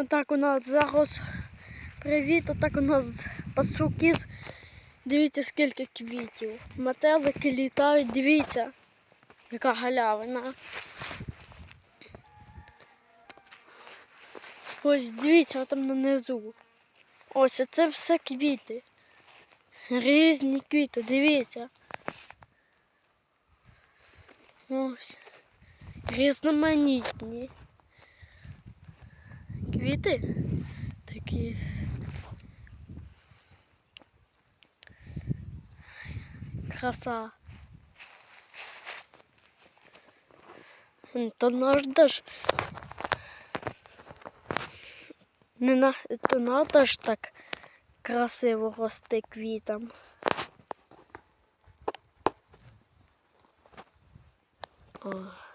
Отак у нас зараз привіт, отак у нас пасуки. Дивіться, скільки квітів. Метелики літають, дивіться, яка галявина. Ось дивіться, там нанизу. Ось це все квіти. Різні квіти, дивіться. Ось. Різноманітні. Квіти такі. Краса. То наш ж не на то надо ж так красиво рости квітам. О.